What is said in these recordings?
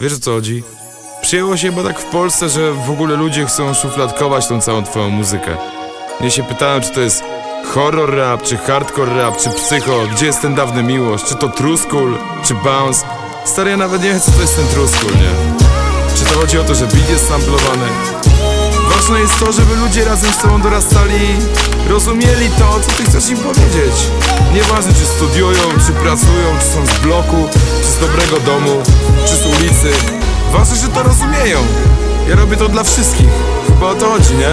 Wiesz o co chodzi? Przyjęło się chyba tak w Polsce, że w ogóle ludzie chcą szufladkować tą całą twoją muzykę. Ja się pytałem, czy to jest horror rap, czy hardcore rap, czy psycho, gdzie jest ten dawny miłość, czy to truskul, czy bounce. Stary, ja nawet nie wiem, co to jest ten truskul, nie? Czy to chodzi o to, że beat jest samplowany? Ważne jest to, żeby ludzie razem z tobą dorastali. Rozumieli to, co ty chcesz im powiedzieć. Nieważne czy studiują, czy pracują, czy są z bloku Czy z dobrego domu, czy z ulicy. Ważne, że to rozumieją. Ja robię to dla wszystkich Chyba o to chodzi, nie?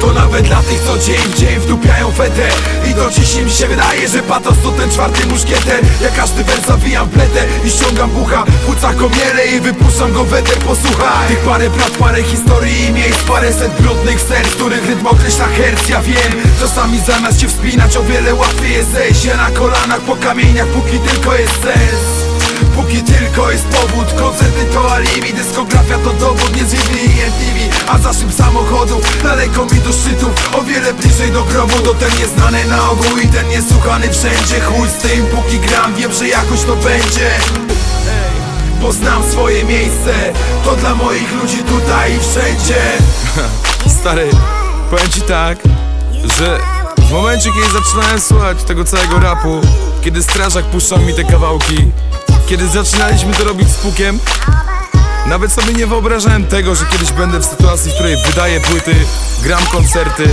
To nawet dla tych, co dzień w dzień wdupiają fetę. I do dziś im się wydaje, że patos to ten czwarty muszkieter Ja każdy wers zawijam pletę i ściągam bucha W płucach komielę i wypuszczam go weter, posłuchaj! Tych parę brat, parę historii i miejsc Parę set brudnych serc, których rytm określa herc. Ja wiem, czasami zamiast się wspinać o wiele łatwiej jest zejść. Ja na kolanach po kamieniach, póki tylko jest sens Póki tylko jest powód Koncerty to alibi, dyskografia to dowód Nie zwiedli MTV, a za szym samochodu Daleko mi do szczytów, o wiele bliżej do grobu Do ten nieznany na ogół i ten niesłuchany wszędzie Chuj z tym, póki gram, wiem, że jakoś to będzie. Bo znam swoje miejsce To dla moich ludzi tutaj i wszędzie. Stary, powiem ci tak, że w momencie, kiedy zaczynałem słuchać tego całego rapu Kiedy strażak puszczał mi te kawałki. Kiedy zaczynaliśmy to robić z Pukiem Nawet sobie nie wyobrażałem tego, że kiedyś będę w sytuacji, w której wydaję płyty, gram koncerty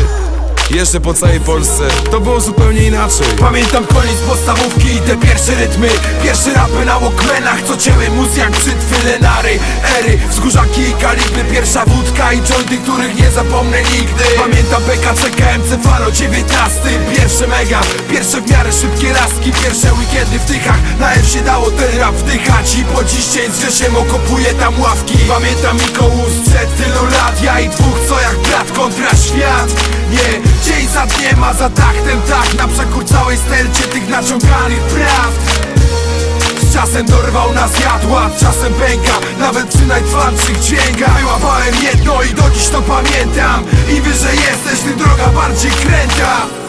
Jeszcze po całej Polsce. To było zupełnie inaczej. Pamiętam koniec podstawówki i te pierwsze rytmy. Pierwsze rapy na walkmanach, co cięły mus jak brzytwy Lenary, ery, wzgórzaki i kalibry Pierwsza wódka i jointy, których nie zapomnę nigdy. Pamiętam PKC, KMC, Falo 19 Pierwsze mega, pierwsze w miarę szybkie laski Pierwsze weekendy w Tychach, na F się dało ten rap wdychać I po dziś dzień z Grzesiem okopuje tam ławki. Pamiętam Mikołus sprzed tylu lat Ja i dwóch co jak brat kontra świat. Nie, dzień za dniem, a za taktem tak. Na przekór całej stercie tych naciąganych prawd czasem dorwał nas jadła, czasem pęka. Nawet przy najtwardszych dźwiękach. Wyłapałem jedno i do dziś to pamiętam. Im wyżej jesteś, tym droga bardziej kręta